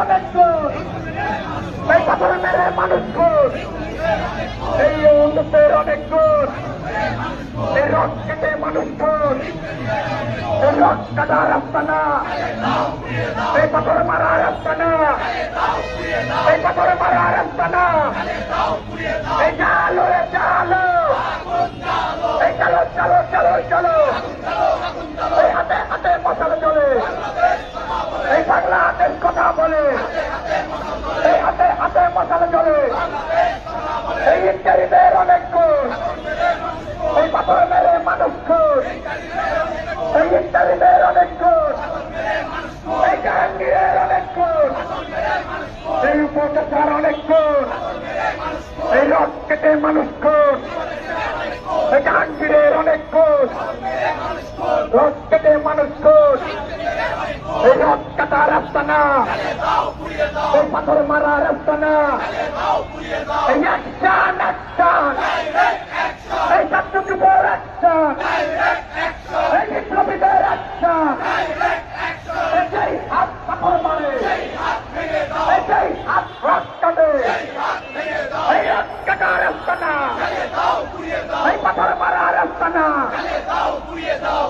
আম্বেদকর এই পাথর মেরে মানুষ কোষ অনেক কোষ এই রথ কেটে মানুষ কোষ এই রথ কাটা রাস্তা না এই পাথর মারা রাস্তা না এই পাথর বলে। এই হাতে হাতে মশাল চলে। এই ইত্যাদিদের অনেক এই পাথর মেরে মানুষ এই ইত্যাদিদের অনেক এই জাহাঙ্গীরের অনেক এই উপচার অনেক এই রথ কেটে মানুষ এই জাহাঙ্গীরের অনেক রথ কেটে মানুষ এই রথ কাটা রাস্তা না। এই পাথর মারা রাস্তা না। এই অ্যাকশন অ্যাকশন এই ছাত্রযুবর অ্যাকশন এই বিপ্লবীদের অ্যাকশন এটাই হাত পাথর পাথর মারা রাস্তা না। করে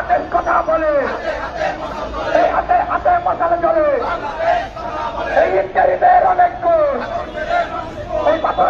হাতের কথা বলে। এই হাতে হাতে মশালে চলে। এই ইত্যাদি অনেক ওই পাথর